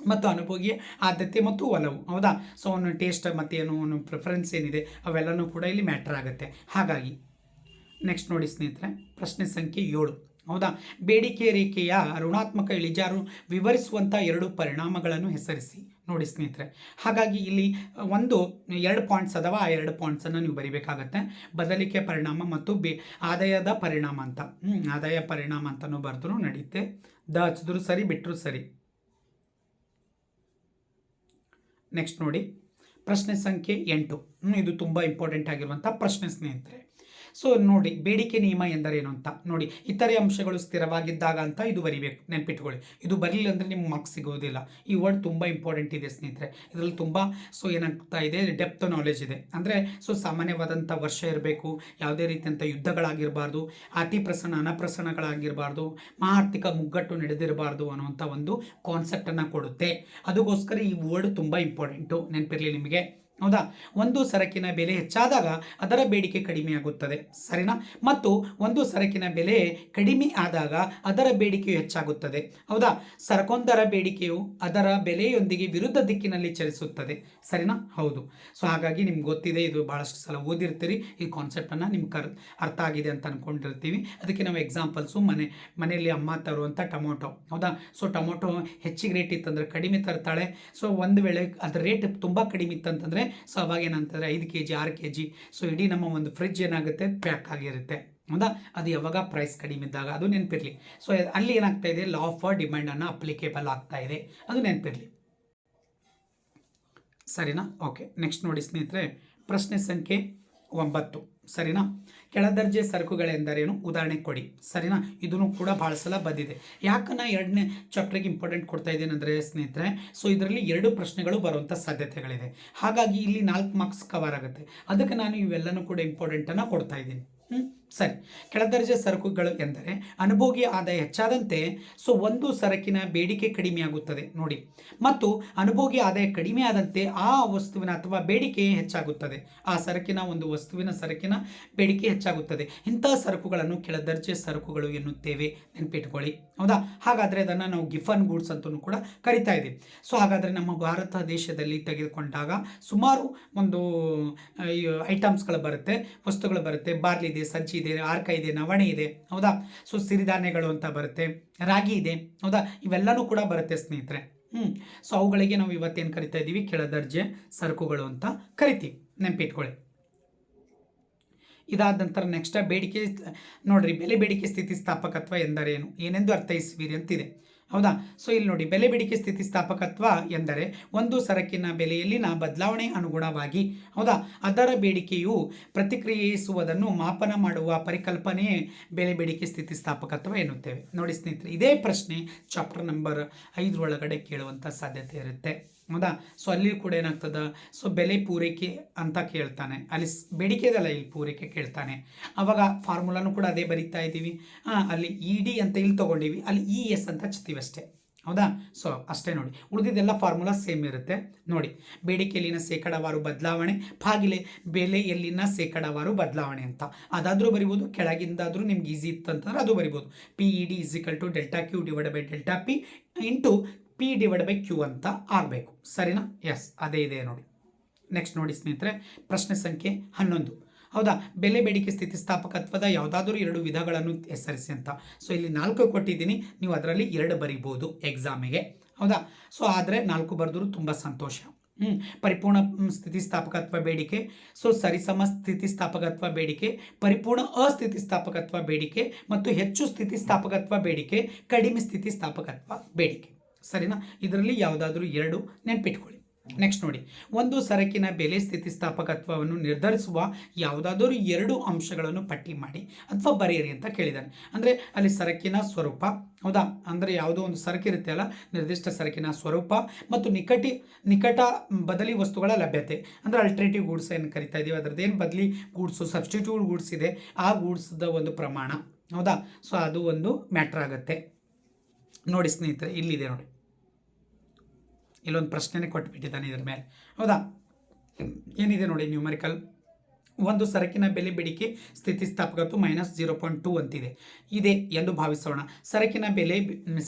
A: ಮತ್ತು ಅನುಭೋಗಿಯ ಆದ್ಯತೆ ಮತ್ತು ಒಲವು. ಹೌದಾ? ಸೊ ಅವನ ಟೇಸ್ಟ್ ಮತ್ತು ಏನು, ಅವನ ಪ್ರಿಫರೆನ್ಸ್ ಏನಿದೆ, ಅವೆಲ್ಲನೂ ಕೂಡ ಇಲ್ಲಿ ಮ್ಯಾಟ್ರ್ ಆಗುತ್ತೆ. ಹಾಗಾಗಿ ನೆಕ್ಸ್ಟ್ ನೋಡಿ ಸ್ನೇಹಿತರೆ, ಪ್ರಶ್ನೆ ಸಂಖ್ಯೆ ಏಳು. ಹೌದಾ? ಬೇಡಿಕೆ ರೇಖೆಯ ಋಣಾತ್ಮಕ ಇಳಿಜಾರು ವಿವರಿಸುವಂಥ ಎರಡು ಪರಿಣಾಮಗಳನ್ನು ಹೆಸರಿಸಿ. ನೋಡಿ ಸ್ನೇಹಿತರೆ, ಹಾಗಾಗಿ ಇಲ್ಲಿ ಒಂದು, ಎರಡು ಪಾಯಿಂಟ್ಸ್ ಅದಾವ, ಆ ಎರಡು ಪಾಯಿಂಟ್ಸನ್ನು ನೀವು ಬರಿಬೇಕಾಗತ್ತೆ. ಬದಲಿಕೆ ಪರಿಣಾಮ ಮತ್ತು ಬೇ, ಆದಾಯದ ಪರಿಣಾಮ ಅಂತ. ಆದಾಯ ಪರಿಣಾಮ ಅಂತಲೂ ಬರೆದ್ರು ನಡೆಯುತ್ತೆ ದ ಹಚ್ಚಿದ್ರು ಸರಿ ಬಿಟ್ಟರು ಸರಿ. ನೆಕ್ಸ್ಟ್ ನೋಡಿ. ಪ್ರಶ್ನೆ ಸಂಖ್ಯೆ ಎಂಟು. ಇದು ತುಂಬ ಇಂಪಾರ್ಟೆಂಟ್ ಆಗಿರುವಂಥ ಪ್ರಶ್ನೆ ಸ್ನೇಹಿತರೆ. ಸೊ ನೋಡಿ, ಬೇಡಿಕೆ ನಿಯಮ ಎಂದರೇನು ಅಂತ ನೋಡಿ, ಇತರೆ ಅಂಶಗಳು ಸ್ಥಿರವಾಗಿದ್ದಾಗ ಅಂತ ಇದು ಬರಿಬೇಕು, ನೆನಪಿಟ್ಕೊಳ್ಳಿ. ಇದು ಬರಲಿಲ್ಲ ಅಂದರೆ ನಿಮ್ಗೆ ಮಾರ್ಕ್ಸ್ ಸಿಗೋದಿಲ್ಲ. ಈ ವರ್ಡ್ ತುಂಬ ಇಂಪಾರ್ಟೆಂಟ್ ಇದೆ ಸ್ನೇಹಿತರೆ. ಇದರಲ್ಲಿ ತುಂಬ ಸೊ ಏನಾಗ್ತಾ ಇದೆ ಡೆಪ್ತ್ ನಾಲೆಜ್ ಇದೆ. ಅಂದರೆ ಸೊ ಸಾಮಾನ್ಯವಾದಂಥ ವರ್ಷ ಇರಬೇಕು, ಯಾವುದೇ ರೀತಿಯಂಥ ಯುದ್ಧಗಳಾಗಿರಬಾರ್ದು ಅತಿ ಪ್ರಸನ್ನ ಅನಪ್ರಸನ್ನಗಳಾಗಿರಬಾರ್ದು ಆರ್ಥಿಕ ಮುಗ್ಗಟ್ಟು ನಡೆದಿರಬಾರ್ದು ಅನ್ನುವಂಥ ಒಂದು ಕಾನ್ಸೆಪ್ಟನ್ನು ಕೊಡುತ್ತೆ. ಅದಕ್ಕೋಸ್ಕರ ಈ ವರ್ಡ್ ತುಂಬ ಇಂಪಾರ್ಟೆಂಟು ನೆನಪಿರಲಿ ನಿಮಗೆ. ಹೌದಾ? ಒಂದು ಸರಕಿನ ಬೆಲೆ ಹೆಚ್ಚಾದಾಗ ಅದರ ಬೇಡಿಕೆ ಕಡಿಮೆಯಾಗುತ್ತದೆ. ಸರಿನಾ? ಮತ್ತು ಒಂದು ಸರಕಿನ ಬೆಲೆ ಕಡಿಮೆ ಆದಾಗ ಅದರ ಬೇಡಿಕೆಯು ಹೆಚ್ಚಾಗುತ್ತದೆ. ಹೌದಾ? ಸರಕೊಂದರ ಬೇಡಿಕೆಯು ಅದರ ಬೆಲೆಯೊಂದಿಗೆ ವಿರುದ್ಧ ದಿಕ್ಕಿನಲ್ಲಿ ಚಲಿಸುತ್ತದೆ. ಸರಿನಾ? ಹೌದು. ಸೊ, ಹಾಗಾಗಿ ನಿಮ್ಗೆ ಗೊತ್ತಿದೆ, ಇದು ಭಾಳಷ್ಟು ಸಲ ಓದಿರ್ತೀರಿ. ಈ ಕಾನ್ಸೆಪ್ಟನ್ನು ನಿಮ್ಗೆ ಕರ್, ಅರ್ಥ ಆಗಿದೆ ಅಂತ ಅಂದ್ಕೊಂಡಿರ್ತೀವಿ ಅದಕ್ಕೆ ನಾವು ಎಕ್ಸಾಂಪಲ್ಸು ಮನೆ, ಮನೆಯಲ್ಲಿ ಅಮ್ಮ ತರುವಂಥ ಟೊಮೊಟೊ. ಹೌದಾ? ಸೊ, ಟೊಮೊಟೊ ಹೆಚ್ಚಿಗೆ ರೇಟ್ ಇತ್ತಂದರೆ ಕಡಿಮೆ ತರ್ತಾಳೆ. ಸೊ, ಒಂದು ವೇಳೆ ಅದರ ರೇಟ್ ತುಂಬ ಕಡಿಮೆ ಇತ್ತಂತಂದರೆ ಸೊ ಅವಾಗ ಏನಂತಂದರೆ ಐದು ಕೆ ಜಿ ಆರು ಕೆ ಜಿ ಸೊ ಇಡೀ ನಮ್ಮ ಒಂದು ಫ್ರಿಜ್ ಏನಾಗುತ್ತೆ? ಪ್ಯಾಕ್ ಆಗಿರುತ್ತೆ. ಹೌದಾ? ಅದು ಯಾವಾಗ ಪ್ರೈಸ್ ಕಡಿಮೆ ಇದ್ದಾಗ ಅದು ನೆನಪಿರಲಿ. ಸೊ ಅಲ್ಲಿ ಏನಾಗ್ತಾ ಇದೆ? ಲಾ ಆಫ್ ಡಿಮ್ಯಾಂಡನ್ನು ಅಪ್ಲಿಕೇಬಲ್ ಆಗ್ತಾ ಇದೆ. ಅದು ನೆನಪಿರಲಿ. ಸರಿನಾ? ಓಕೆ ನೆಕ್ಸ್ಟ್ ನೋಡಿ ಸ್ನೇಹಿತರೆ, ಪ್ರಶ್ನೆ ಸಂಖ್ಯೆ ಒಂಬತ್ತು. ಸರಿನಾ? ಕೆಳದರ್ಜೆ ಸರಕುಗಳೆಂದರೇನು? ಉದಾಹರಣೆ ಕೊಡಿ. ಸರಿನಾ? ಇದನ್ನು ಕೂಡ ಭಾಳ ಸಲ ಬಂದಿದೆ. ಯಾಕೆ ನಾ ಎರಡನೇ ಚಾಪ್ಟರ್ಗೆ ಇಂಪಾರ್ಟೆಂಟ್ ಕೊಡ್ತಾ ಇದ್ದೇನೆ ಅಂದರೆ ಸ್ನೇಹಿತರೆ, ಸೊ ಇದರಲ್ಲಿ ಎರಡು ಪ್ರಶ್ನೆಗಳು ಬರುವಂಥ ಸಾಧ್ಯತೆಗಳಿದೆ. ಹಾಗಾಗಿ ಇಲ್ಲಿ ನಾಲ್ಕು ಮಾರ್ಕ್ಸ್ ಕವರ್ ಆಗುತ್ತೆ. ಅದಕ್ಕೆ ನಾನು ಇವೆಲ್ಲನೂ ಕೂಡ ಇಂಪಾರ್ಟೆಂಟನ್ನು ಕೊಡ್ತಾ ಇದ್ದೀನಿ. ಹ್ಮ್? ಸರಿ, ಕೆಳದರ್ಜೆ ಸರಕುಗಳು ಎಂದರೆ ಅನುಭೋಗಿ ಆದಾಯ ಹೆಚ್ಚಾದಂತೆ ಸೊ ಒಂದು ಸರಕಿನ ಬೇಡಿಕೆ ಕಡಿಮೆಯಾಗುತ್ತದೆ ನೋಡಿ. ಮತ್ತು ಅನುಭೋಗಿ ಆದಾಯ ಕಡಿಮೆ ಆದಂತೆ ಆ ವಸ್ತುವಿನ ಅಥವಾ ಬೇಡಿಕೆ ಹೆಚ್ಚಾಗುತ್ತದೆ. ಆ ಸರಕಿನ ಒಂದು ವಸ್ತುವಿನ ಸರಕಿನ ಬೇಡಿಕೆ ಹೆಚ್ಚಾಗುತ್ತದೆ. ಇಂತಹ ಸರಕುಗಳನ್ನು ಕೆಳದರ್ಜೆ ಸರಕುಗಳು ಎನ್ನುತ್ತೇವೆ, ನೆನಪಿಟ್ಕೊಳ್ಳಿ. ಹೌದಾ? ಹಾಗಾದರೆ ಅದನ್ನು ನಾವು ಗಿಫನ್ ಗೂಡ್ಸ್ ಅಂತಲೂ ಕೂಡ ಕರಿತಾ ಇದ್ದೀವಿ. ಸೊ ಹಾಗಾದರೆ ನಮ್ಮ ಭಾರತ ದೇಶದಲ್ಲಿ ತೆಗೆದುಕೊಂಡಾಗ ಸುಮಾರು ಒಂದು ಐಟಮ್ಸ್ಗಳು ಬರುತ್ತೆ, ವಸ್ತುಗಳು ಬರುತ್ತೆ. ಬಾರ್ಲಿದೆ ಸಜ್ಜಿ ಇದೆ, ಆರ್ಕ ಇದೆ, ನವಣೆ ಇದೆ, ಹೌದಾ? ಸೊ ಸಿರಿಧಾನ್ಯಗಳು ಅಂತ ಬರುತ್ತೆ, ರಾಗಿ ಇದೆ, ಹೌದಾ? ಇವೆಲ್ಲನೂ ಕೂಡ ಬರುತ್ತೆ ಸ್ನೇಹಿತರೆ. ಹ್ಞೂ ಸೊ ಅವುಗಳಿಗೆ ನಾವು ಇವತ್ತೇನು ಕರಿತಾ ಇದ್ದೀವಿ? ಕೆಳದರ್ಜೆ ಸರಕುಗಳು ಅಂತ ಕರಿತೀವಿ. ನೆನಪಿಟ್ಕೊಳ್ಳಿ ಇದಾದ ನಂತರ ನೆಕ್ಸ್ಟ್ ಬೇಡಿಕೆ, ನೋಡ್ರಿ, ಬೆಲೆ ಬೇಡಿಕೆ ಸ್ಥಿತಿ ಸ್ಥಾಪಕತ್ವ ಎಂದರೇನು? ಏನೆಂದು ಅರ್ಥೈಸುವಿರಿ ಅಂತಿದೆ. ಹೌದಾ? ಸೊ ಇಲ್ಲಿ ನೋಡಿ, ಬೆಲೆ ಬೇಡಿಕೆ ಸ್ಥಿತಿಸ್ಥಾಪಕತ್ವ ಎಂದರೆ ಒಂದು ಸರಕಿನ ಬೆಲೆಯಲ್ಲಿನ ಬದಲಾವಣೆ ಅನುಗುಣವಾಗಿ, ಹೌದಾ? ಅದರ ಬೇಡಿಕೆಯು ಪ್ರತಿಕ್ರಿಯಿಸುವುದನ್ನು ಮಾಪನ ಮಾಡುವ ಪರಿಕಲ್ಪನೆಯೇ ಬೆಲೆ ಬೇಡಿಕೆ ಸ್ಥಿತಿಸ್ಥಾಪಕತ್ವ ಎನ್ನುತ್ತೇವೆ. ನೋಡಿ ಸ್ನೇಹಿತರೆ, ಇದೇ ಪ್ರಶ್ನೆ ಚಾಪ್ಟರ್ ನಂಬರ್ ಐದರೊಳಗಡೆ ಕೇಳುವಂಥ ಸಾಧ್ಯತೆ ಇರುತ್ತೆ. ಹೌದಾ? ಸೊ ಅಲ್ಲಿ ಕೂಡ ಏನಾಗ್ತದ? ಸೊ ಬೆಲೆ ಪೂರೈಕೆ ಅಂತ ಕೇಳ್ತಾನೆ. ಅಲ್ಲಿ ಬೇಡಿಕೆ ಬೇಡಿಕೆದಲ್ಲ ಇಲ್ಲಿ ಪೂರೈಕೆ ಕೇಳ್ತಾನೆ. ಅವಾಗ ಫಾರ್ಮುಲಾನು ಕೂಡ ಅದೇ ಬರಿತಾ ಇದ್ದೀವಿ. ಹಾಂ ಅಲ್ಲಿ ಇ ಡಿ ಅಂತ ಇಲ್ಲಿ ತೊಗೊಂಡಿವಿ. ಅಲ್ಲಿ ಇ ಎಸ್ ಅಂತ ಹಚ್ತೀವಿ ಅಷ್ಟೇ. ಹೌದಾ? ಸೊ ಅಷ್ಟೇ ನೋಡಿ. ಉಳಿದಿದ್ದೆಲ್ಲ ಫಾರ್ಮುಲಾ ಸೇಮ್ ಇರುತ್ತೆ. ನೋಡಿ. ಬೇಡಿಕೆಯಲ್ಲಿನ ಶೇಕಡಾವಾರು ಬದಲಾವಣೆ ಭಾಗಿಲೆ ಬೆಲೆಯಲ್ಲಿನ ಶೇಕಡಾವಾರು ಬದಲಾವಣೆ ಅಂತ. ಅದಾದರೂ ಬರಿಬೋದು, ಕೆಳಗಿಂದಾದರೂ ನಿಮ್ಗೆ ಈಸಿ ಇತ್ತು ಅಂತಂದ್ರೆ ಅದು ಬರಿಬೋದು. P E D equal to delta Q divide by delta P into P divide by Q ಅಂತ ಆಗಬೇಕು. ಸರಿನಾ? ಎಸ್ ಅದೇ ಇದೆ ನೋಡಿ. ನೆಕ್ಸ್ಟ್ ನೋಡಿ ಸ್ನೇಹಿತರೆ, ಪ್ರಶ್ನೆ ಸಂಖ್ಯೆ ಹನ್ನೊಂದು. ಹೌದಾ? ಬೆಲೆ ಬೇಡಿಕೆ ಸ್ಥಿತಿಸ್ಥಾಪಕತ್ವದ ಯಾವುದಾದ್ರೂ ಎರಡು ವಿಧಗಳನ್ನು ಹೆಸರಿಸಿ ಅಂತ. ಸೊ ಇಲ್ಲಿ ನಾಲ್ಕು ಕೊಟ್ಟಿದ್ದೀನಿ. ನೀವು ಅದರಲ್ಲಿ ಎರಡು ಬರಿಬೋದು ಎಕ್ಸಾಮಿಗೆ ಹೌದಾ? ಸೊ ಆದರೆ ನಾಲ್ಕು ಬರೆದ್ರು ತುಂಬ ಸಂತೋಷ. ಹ್ಞೂ ಪರಿಪೂರ್ಣ ಸ್ಥಿತಿಸ್ಥಾಪಕತ್ವ ಬೇಡಿಕೆ. ಸೊ ಸರಿಸಮ ಸ್ಥಿತಿಸ್ಥಾಪಕತ್ವ ಬೇಡಿಕೆ, ಪರಿಪೂರ್ಣ ಅಸ್ಥಿತಿಸ್ಥಾಪಕತ್ವ ಬೇಡಿಕೆ ಮತ್ತು ಹೆಚ್ಚು ಸ್ಥಿತಿಸ್ಥಾಪಕತ್ವ ಬೇಡಿಕೆ, ಕಡಿಮೆ ಸ್ಥಿತಿಸ್ಥಾಪಕತ್ವ ಬೇಡಿಕೆ. ಸರಿನಾ? ಇದರಲ್ಲಿ ಯಾವುದಾದ್ರೂ ಎರಡು ನೆನ್ಪಿಟ್ಕೊಳ್ಳಿ. ನೆಕ್ಸ್ಟ್ ನೋಡಿ. ಒಂದು ಸರಕಿನ ಬೆಲೆ ಸ್ಥಿತಿಸ್ಥಾಪಕತ್ವವನ್ನು ನಿರ್ಧರಿಸುವ ಯಾವುದಾದರೂ ಎರಡು ಅಂಶಗಳನ್ನು ಪಟ್ಟಿ ಮಾಡಿ ಅಥವಾ ಬರೆಯಿರಿ ಅಂತ ಕೇಳಿದ್ದಾನೆ ಅಂದರೆ ಅಲ್ಲಿ ಸರಕಿನ ಸ್ವರೂಪ, ಹೌದಾ? ಅಂದರೆ ಯಾವುದೋ ಒಂದು ಸರಕು ಇರುತ್ತೆ ಅಲ್ಲ? ನಿರ್ದಿಷ್ಟ ಸರಕಿನ ಸ್ವರೂಪ ಮತ್ತು ನಿಕಟಿ, ನಿಕಟ ಬದಲಿ ವಸ್ತುಗಳ ಲಭ್ಯತೆ. ಅಂದರೆ ಅಲ್ಟ್ರೇಟಿವ್ ಗೂಡ್ಸ್ ಏನು ಕರಿತಾ ಇದ್ದೀವಿ ಅದರದ್ದು ಏನು ಬದಲಿ ಗೂಡ್ಸು ಸಬ್ಸ್ಟಿಟ್ಯೂಟ್ ಗೂಡ್ಸ್ ಇದೆ. ಆ ಗೂಡ್ಸ್ದ ಒಂದು ಪ್ರಮಾಣ. ಹೌದಾ? ಸೊ ಅದು ಒಂದು ಮ್ಯಾಟ್ರ್ ಆಗುತ್ತೆ. ನೋಡಿ ಸ್ನೇಹಿತರೆ ಇಲ್ಲಿದೆ ನೋಡಿ. ಇಲ್ಲೊಂದು ಪ್ರಶ್ನೆನೇ ಕೊಟ್ಬಿಟ್ಟಿದ್ದಾನೆ ಇದ್ರ ಮೇಲೆ. ಹೌದಾ? ಏನಿದೆ ನೋಡಿ ನ್ಯೂಮರಿಕಲ್ ಒಂದು ಸರಕಿನ ಬೆಲೆ ಬೇಡಿಕೆ ಸ್ಥಿತಿಸ್ಥಾಪಕತ್ವ ಮೈನಸ್ ಜೀರೋ ಪಾಯಿಂಟ್ ಟೂ ಅಂತಿದೆ. ಇದೆ ಎಂದು ಭಾವಿಸೋಣ. ಸರಕಿನ ಬೆಲೆ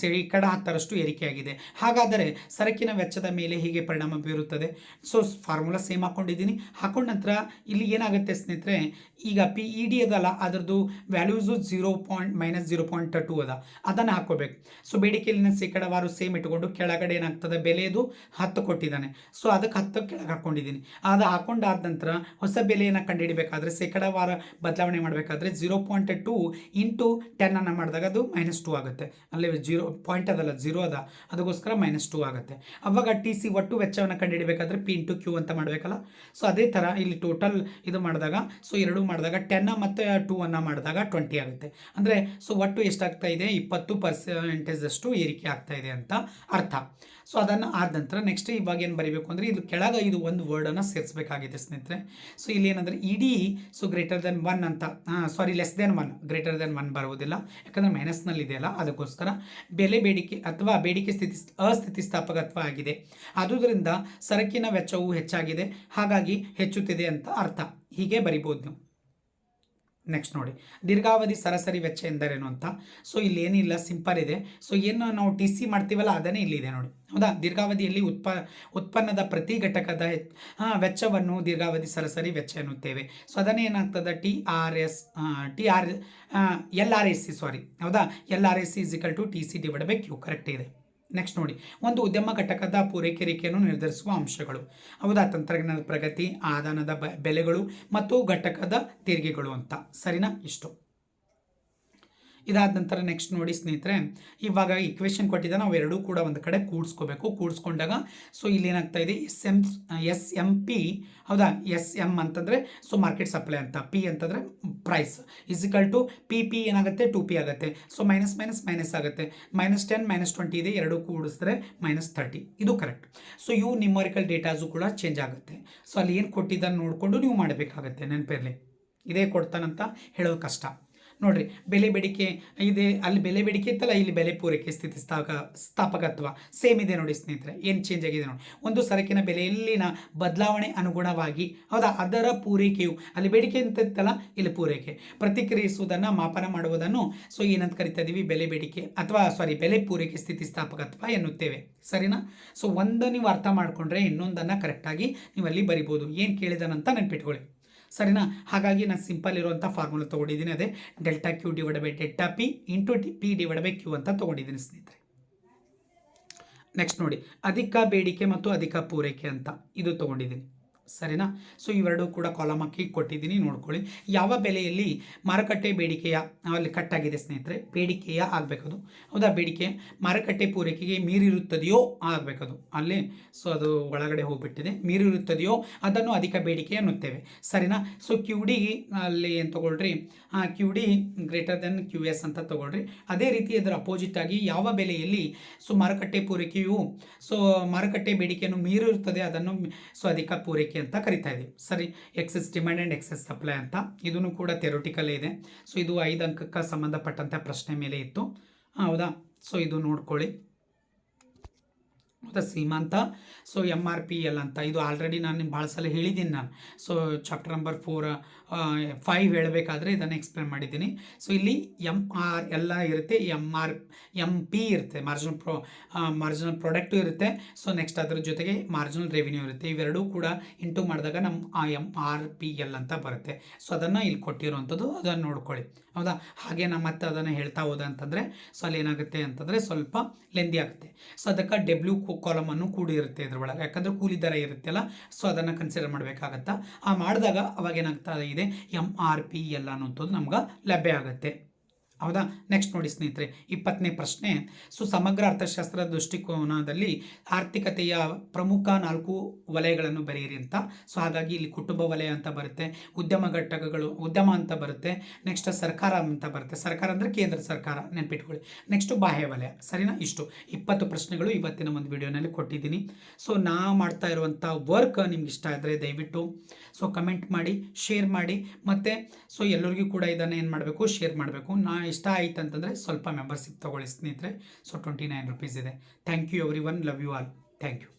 A: ಶೇಕಡ ಹತ್ತರಷ್ಟು ಏರಿಕೆಯಾಗಿದೆ. ಹಾಗಾದರೆ ಸರಕಿನ ವೆಚ್ಚದ ಮೇಲೆ ಹೀಗೆ ಪರಿಣಾಮ ಬೀರುತ್ತದೆ? ಸೊ ಫಾರ್ಮುಲಾ ಸೇಮ್ ಹಾಕೊಂಡಿದ್ದೀನಿ. ಹಾಕೊಂಡ ನಂತರ ಇಲ್ಲಿ ಏನಾಗುತ್ತೆ ಸ್ನೇಹಿತರೆ, ಈಗ ಪಿ ಇ ಡಿ ಅದಲ್ಲ, ಅದರದ್ದು values zero point minus zero point two ಅದ. ಅದನ್ನು ಹಾಕೋಬೇಕು ಸೊ ಬೇಡಿಕೆಯಲ್ಲಿನ ಶೇಕಡವಾರು ಸೇಮ್ ಇಟ್ಕೊಂಡು ಕೆಳಗಡೆ ಏನಾಗ್ತದೆ? ಬೆಲೆದು ಹತ್ತು ಕೊಟ್ಟಿದ್ದಾನೆ. ಸೊ ಅದಕ್ಕೆ ಹತ್ತು ಕೆಳಗೆ ಹಾಕೊಂಡಿದ್ದೀನಿ. ಅದು ಹಾಕೊಂಡಾದ ನಂತರ ಹೊಸ ಬೆಲೆಯನ್ನು ಕಂಡುಹಿಡಬೇಕಾದ್ರೆ ಶೇಕಡಾವಾರ ಬದಲಾವಣೆ ಮಾಡಬೇಕಾದ್ರೆ zero point two into ten ಅನ್ನು ಮಾಡಿದಾಗ ಅದು ಮೈನಸ್ ಟೂ ಆಗುತ್ತೆ. ಅಲ್ಲಿ ಜೀರೋ ಪಾಯಿಂಟ್ ಅದಲ್ಲ ಜೀರೋ ಅದ. ಅದಕ್ಕೋಸ್ಕರ ಮೈನಸ್ ಟೂ ಆಗುತ್ತೆ. ಅವಾಗ ಟಿ ಸಿ ಒಟ್ಟು ವೆಚ್ಚವನ್ನು ಕಂಡುಹಿಡಬೇಕಾದ್ರೆ ಪಿ ಇಂಟು ಕ್ಯೂ ಅಂತ ಮಾಡಬೇಕಲ್ಲ? ಸೊ ಅದೇ ಥರ ಇಲ್ಲಿ ಟೋಟಲ್ ಇದು ಮಾಡಿದಾಗ ಸೊ ಎರಡು ಮಾಡಿದಾಗ ಟೆನ್ನ ಮತ್ತು ಟೂ ಅನ್ನು ಮಾಡಿದಾಗ ಟ್ವೆಂಟಿ ಆಗುತ್ತೆ. ಅಂದರೆ ಸೊ ಒಟ್ಟು ಎಷ್ಟಾಗ್ತಾ ಇದೆ? ಇಪ್ಪತ್ತು ಪರ್ಸೆಂಟೇಜಷ್ಟು ಏರಿಕೆ ಆಗ್ತಾ ಇದೆ ಅಂತ ಅರ್ಥ. ಸೊ ಅದನ್ನು ಆದ ನಂತರ ನೆಕ್ಸ್ಟ್ ಇವಾಗ ಏನು ಬರೀಬೇಕು ಅಂದರೆ ಇದು ಕೆಳಗೆ ಇದು ಒಂದು ವರ್ಡನ್ನು ಸೇರಿಸಬೇಕಾಗಿದೆ ಸ್ನೇಹಿತರೆ. ಸೊ ಇಲ್ಲಿ ಏನಂದರೆ ಇಡೀ ಸೊ ಗ್ರೇಟರ್ ದೆನ್ ಒನ್ ಅಂತ sorry less than one greater than one ಬರುವುದಿಲ್ಲ. ಯಾಕಂದರೆ ಮೈನಸ್ನಲ್ಲಿ ಇದೆಯಲ್ಲ ಅದಕ್ಕೋಸ್ಕರ ಬೆಲೆ ಬೇಡಿಕೆ ಅಥವಾ ಬೇಡಿಕೆ ಸ್ಥಿತಿ ಅಸ್ಥಿತಿಸ್ಥಾಪಕತ್ವ ಆಗಿದೆ. ಆದುದರಿಂದ ಸರಕಿನ ವೆಚ್ಚವು ಹೆಚ್ಚಾಗಿದೆ. ಹಾಗಾಗಿ ಹೆಚ್ಚುತ್ತಿದೆ ಅಂತ ಅರ್ಥ. ಹೀಗೆ ಬರಿಬೋದು ನೀವು. ನೆಕ್ಸ್ಟ್ ನೋಡಿ. ದೀರ್ಘಾವಧಿ ಸರಾಸರಿ ವೆಚ್ಚ ಎಂದರೇನು ಅಂತ? ಸೊ ಇಲ್ಲಿ ಏನಿಲ್ಲ ಸಿಂಪಲ್ ಇದೆ. ಸೊ ಏನು ನಾವು ಟಿ ಸಿ ಮಾಡ್ತೀವಲ್ಲ, ಅದನ್ನೇ ಇಲ್ಲಿದೆ ನೋಡಿ. ಹೌದಾ? ದೀರ್ಘಾವಧಿಯಲ್ಲಿ ಉತ್ಪ, ಉತ್ಪನ್ನದ ಪ್ರತಿ ಘಟಕದ ವೆಚ್ಚವನ್ನು ದೀರ್ಘಾವಧಿ ಸರಾಸರಿ ವೆಚ್ಚ ಎನ್ನುತ್ತೇವೆ. ಸೊ ಅದನ್ನೇ ಏನಾಗ್ತದೆ? T R S T R L R S C sorry ಹೌದಾ? L R S C equal to T C divide by Q correct ಇದೆ. ನೆಕ್ಸ್ಟ್ ನೋಡಿ, ಒಂದು ಉದ್ಯಮ ಘಟಕದ ಪೂರೈಕೆ ರೇಖೆಯನ್ನು ನಿರ್ಧರಿಸುವ ಅಂಶಗಳು. ಹೌದಾ? ತಂತ್ರಜ್ಞಾನದ ಪ್ರಗತಿ, ಆದಾನದ ಬೆಲೆಗಳು ಮತ್ತು ಘಟಕದ ತೆರಿಗೆಗಳು ಅಂತ. ಸರಿನಾ? ಇಷ್ಟು. ಇದಾದ ನಂತರ ನೆಕ್ಸ್ಟ್ ನೋಡಿ ಸ್ನೇಹಿತರೆ, ಇವಾಗ ಇಕ್ವೇಶನ್ ಕೊಟ್ಟಿದ್ದ ನಾವು ಎರಡೂ ಕೂಡ ಒಂದು ಕಡೆ ಕೂಡಿಸ್ಕೋಬೇಕು. ಕೂಡಿಸ್ಕೊಂಡಾಗ ಸೊ ಇಲ್ಲಿ ಏನಾಗ್ತಾ ಇದೆ? S M S M P ಹೌದಾ? ಎಸ್ ಎಂ ಅಂತಂದರೆ ಸೊ ಮಾರ್ಕೆಟ್ ಸಪ್ಲೈ ಅಂತ. ಪಿ ಅಂತಂದರೆ price equal to P P ಏನಾಗುತ್ತೆ? ಟು ಪಿ ಆಗುತ್ತೆ. ಸೊ ಮೈನಸ್ ಮೈನಸ್ ಮೈನಸ್ ಆಗುತ್ತೆ. ಮೈನಸ್ ಟೆನ್ ಮೈನಸ್ ಟ್ವೆಂಟಿ ಇದೆ. ಎರಡು ಕೂಡಿಸಿದ್ರೆ ಮೈನಸ್ ತರ್ಟಿ ಇದು ಕರೆಕ್ಟ್ ಸೊ ಇವು ನಿಮೋರಿಕಲ್ ಡೇಟಾಸು ಕೂಡ ಚೇಂಜ್ ಆಗುತ್ತೆ. ಸೊ ಅಲ್ಲಿ ಏನು ಕೊಟ್ಟಿದ್ದನ್ನು ನೋಡಿಕೊಂಡು ನೀವು ಮಾಡಬೇಕಾಗತ್ತೆ ನೆನಪಿರಲಿ. ಇದೇ ಕೊಡ್ತಾನಂತ ಹೇಳೋದು ಕಷ್ಟ. ನೋಡ್ರಿ, ಬೆಲೆ ಬೇಡಿಕೆ ಇದೆ, ಅಲ್ಲಿ ಬೆಲೆ ಬೇಡಿಕೆ ಇತ್ತಲ್ಲ, ಇಲ್ಲಿ ಬೆಲೆ ಪೂರೈಕೆ ಸ್ಥಿತಿ ಸ್ಥಾಪಕ ಸ್ಥಾಪಕತ್ವ ಸೇಮ್ ಇದೆ ನೋಡಿ ಸ್ನೇಹಿತರೆ, ಏನು ಚೇಂಜ್ ಆಗಿದೆ ನೋಡಿ. ಒಂದು ಸರಕಿನ ಬೆಲೆಯಲ್ಲಿನ ಬದಲಾವಣೆ ಅನುಗುಣವಾಗಿ, ಹೌದಾ? ಅದರ ಪೂರೈಕೆಯು, ಅಲ್ಲಿ ಬೇಡಿಕೆ ಅಂತ ಇತ್ತಲ್ಲ, ಇಲ್ಲಿ ಪೂರೈಕೆ. ಪ್ರತಿಕ್ರಿಯಿಸುವುದನ್ನು ಮಾಪನ ಮಾಡುವುದನ್ನು ಸೊ ಏನಂತ ಕರಿತಾ ಇದ್ದೀವಿ ಬೆಲೆ ಬೇಡಿಕೆ ಅಥವಾ ಸಾರಿ ಬೆಲೆ ಪೂರೈಕೆ ಸ್ಥಿತಿ ಸ್ಥಾಪಕತ್ವ ಎನ್ನುತ್ತೇವೆ. ಸರಿನಾ? ಸೊ ಒಂದು ನೀವು ಅರ್ಥ ಮಾಡಿಕೊಂಡ್ರೆ ಇನ್ನೊಂದನ್ನು ಕರೆಕ್ಟಾಗಿ ನೀವು ಅಲ್ಲಿ ಬರಿಬೋದು. ಏನು ಕೇಳಿದನಂತ ನೆನ್ಪಿಟ್ಕೊಳ್ಳಿ. ಸರಿನಾ? ಹಾಗಾಗಿ ನಾನು ಸಿಂಪಲ್ ಇರುವಂಥ ಫಾರ್ಮುಲಾ ತೊಗೊಂಡಿದ್ದೀನಿ. ಅದೇ delta Q divide by delta P into D P divide by Q ಅಂತ ತೊಗೊಂಡಿದ್ದೀನಿ ಸ್ನೇಹಿತರೆ. ನೆಕ್ಸ್ಟ್ ನೋಡಿ, ಅಧಿಕ ಬೇಡಿಕೆ ಮತ್ತು ಅಧಿಕ ಪೂರೈಕೆ ಅಂತ ಇದು ತೊಗೊಂಡಿದ್ದೀನಿ. ಸರಿನಾ? ಸೊ ಇವೆರಡೂ ಕೂಡ ಕಾಲಮ್ ಹಾಕಿ ಕೊಟ್ಟಿದ್ದೀನಿ, ನೋಡ್ಕೊಳ್ಳಿ. ಯಾವ ಬೆಲೆಯಲ್ಲಿ ಮಾರುಕಟ್ಟೆ ಬೇಡಿಕೆಯ, ಅಲ್ಲಿ ಕಟ್ಟಾಗಿದೆ ಸ್ನೇಹಿತರೆ, ಬೇಡಿಕೆಯ ಆಗಬೇಕದು. ಹೌದಾ? ಬೇಡಿಕೆ ಮಾರುಕಟ್ಟೆ ಪೂರೈಕೆಗೆ ಮೀರಿರುತ್ತದೆಯೋ ಆಗಬೇಕದು. ಅಲ್ಲಿ? ಸೊ ಅದು ಒಳಗಡೆ ಹೋಗಿಬಿಟ್ಟಿದೆ. ಮೀರಿರುತ್ತದೆಯೋ? ಅದನ್ನು ಅಧಿಕ ಬೇಡಿಕೆ ಅನ್ನುತ್ತೇವೆ. ಸರಿನಾ? ಸೊ ಕ್ಯೂ ಡಿ ಅಲ್ಲಿ ಏನು ತೊಗೊಳ್ರಿ? Q D greater than Q S ಅಂತ ತೊಗೊಳ್ರಿ. ಅದೇ ರೀತಿ ಅದರ ಅಪೋಸಿಟ್ ಆಗಿ ಯಾವ ಬೆಲೆಯಲ್ಲಿ ಸೊ ಮಾರುಕಟ್ಟೆ ಪೂರೈಕೆಯು ಸೊ ಮಾರುಕಟ್ಟೆ ಬೇಡಿಕೆಯನ್ನು ಮೀರಿರುತ್ತದೆ, ಅದನ್ನು ಸೊ ಅಧಿಕ ಪೂರೈಕೆ ಅಂತ ಕರಿತಾ ಇದ್ದೀವಿ. ಸರಿ excess demand and excess supply ಅಂತ. ಇದೂ ಕೂಡ ಥೆರೋಟಿಕಲ್ ಇದೆ. ಸೊ ಇದು ಐದು ಅಂಕಕ್ಕೆ ಸಂಬಂಧಪಟ್ಟಂಥ ಪ್ರಶ್ನೆ ಮೇಲೆ ಇತ್ತು. ಹೌದಾ? ಸೊ ಇದು ನೋಡ್ಕೊಳ್ಳಿ. ಹೌದಾ, ಸೀಮಾಂತ? So M R P L ಅಂತ. ಇದು ಆಲ್ರೆಡಿ ನಾನು ಭಾಳ ಸಲ ಹೇಳಿದ್ದೀನಿ ನಾನು. So chapter number four five ಹೇಳಬೇಕಾದ್ರೆ ಇದನ್ನು ಎಕ್ಸ್ಪ್ಲೇನ್ ಮಾಡಿದ್ದೀನಿ. ಸೊ ಇಲ್ಲಿ ಎಂ ಆರ್ ಎಲ್ಲ ಇರುತ್ತೆ ಎಂ ಆರ್ ಎಂ ಪಿ ಇರುತ್ತೆ ಮಾರ್ಜಿನಲ್ ಪ್ರೊ ಮಾರ್ಜಿನಲ್ ಪ್ರಾಡಕ್ಟು ಇರುತ್ತೆ. ಸೊ ನೆಕ್ಸ್ಟ್ ಅದ್ರ ಜೊತೆಗೆ ಮಾರ್ಜಿನಲ್ ರೆವಿನ್ಯೂ ಇರುತ್ತೆ. ಇವೆರಡೂ ಕೂಡ ಇಂಟು ಮಾಡಿದಾಗ ನಮ್ಮ ಆ ಎಂ ಆರ್ ಪಿ ಎಲ್ ಅಂತ ಬರುತ್ತೆ. ಸೊ ಅದನ್ನು ಇಲ್ಲಿ ಕೊಟ್ಟಿರುವಂಥದ್ದು ಅದನ್ನು ನೋಡ್ಕೊಳ್ಳಿ. ಹೌದಾ? ಹಾಗೆ ನಮ್ಮ ಮತ್ತೆ ಅದನ್ನು ಹೇಳ್ತಾ ಹೋದ ಅಂತಂದರೆ ಸೊ ಅಲ್ಲಿ ಏನಾಗುತ್ತೆ ಅಂತಂದರೆ ಸ್ವಲ್ಪ ಲೆಂದಿ ಆಗುತ್ತೆ. ಸೊ ಅದಕ್ಕೆ ಡೆಬ್ಲ್ಯೂ ಕಾಲಮನ್ನು ಕೂಡ ಇರುತ್ತೆ ಇದ್ರೊಳಗೆ. ಯಾಕಂದರೆ ಕೂಲಿ ದರ ಇರುತ್ತಲ್ಲ ಸೊ ಅದನ್ನು ಕನ್ಸಿಡರ್ ಮಾಡಬೇಕಾಗತ್ತಾ? ಆ, ಮಾಡಿದಾಗ ಅವಾಗ ಏನಾಗ್ತಾ ಇದೆ ಎಂ ಆರ್ ಪಿ ಎಲ್ ಅನ್ನೋಂಥದ್ದು ನಮ್ಗೆ ಲಭ್ಯ ಆಗುತ್ತೆ. ಹೌದಾ? ನೆಕ್ಸ್ಟ್ ನೋಡಿ ಸ್ನೇಹಿತರೆ, ಇಪ್ಪತ್ತನೇ ಪ್ರಶ್ನೆ. ಸೊ ಸಮಗ್ರ ಅರ್ಥಶಾಸ್ತ್ರದ ದೃಷ್ಟಿಕೋನದಲ್ಲಿ ಆರ್ಥಿಕತೆಯ ಪ್ರಮುಖ ನಾಲ್ಕು ವಲಯಗಳನ್ನು ಬರೆಯಿರಿ ಅಂತ. ಸೊ ಹಾಗಾಗಿ ಇಲ್ಲಿ ಕುಟುಂಬ ವಲಯ ಅಂತ ಬರುತ್ತೆ, ಉದ್ಯಮ ಘಟಕಗಳು, ಉದ್ಯಮ ಅಂತ ಬರುತ್ತೆ ನೆಕ್ಸ್ಟ್ ಸರ್ಕಾರ ಅಂತ ಬರುತ್ತೆ. ಸರ್ಕಾರ ಅಂದರೆ ಕೇಂದ್ರ ಸರ್ಕಾರ, ನೆನಪಿಟ್ಕೊಳ್ಳಿ. ನೆಕ್ಸ್ಟ್ ಬಾಹ್ಯ ವಲಯ, ಸರಿನಾ? ಇಷ್ಟು. ಇಪ್ಪತ್ತು ಪ್ರಶ್ನೆಗಳು ಇವತ್ತಿನ ಒಂದು ವಿಡಿಯೋನಲ್ಲಿ ಕೊಟ್ಟಿದ್ದೀನಿ. ಸೊ ನಾ ಮಾಡ್ತಾ ಇರುವಂಥ ವರ್ಕ್ ನಿಮ್ಗೆ ಇಷ್ಟ ಆದರೆ ದಯವಿಟ್ಟು ಸೊ ಕಮೆಂಟ್ ಮಾಡಿ ಶೇರ್ ಮಾಡಿ. ಮತ್ತು ಸೊ ಎಲ್ಲರಿಗೂ ಕೂಡ ಇದನ್ನು ಏನು ಮಾಡಬೇಕು ಶೇರ್ ಮಾಡಬೇಕು. ನಾ ಇಷ್ಟ ಆಯ್ತು ಅಂತಂದರೆ ಸ್ವಲ್ಪ ಮೆಂಬರ್ಶಿಪ್ ತಗೊಳ್ಳಿ ಸ್ನೇಹಿತರೆ. ಸೊ ಟ್ವೆಂಟಿ ನೈನ್ ರುಪೀಸ್ ಇದೆ. Thank you everyone love you all thank you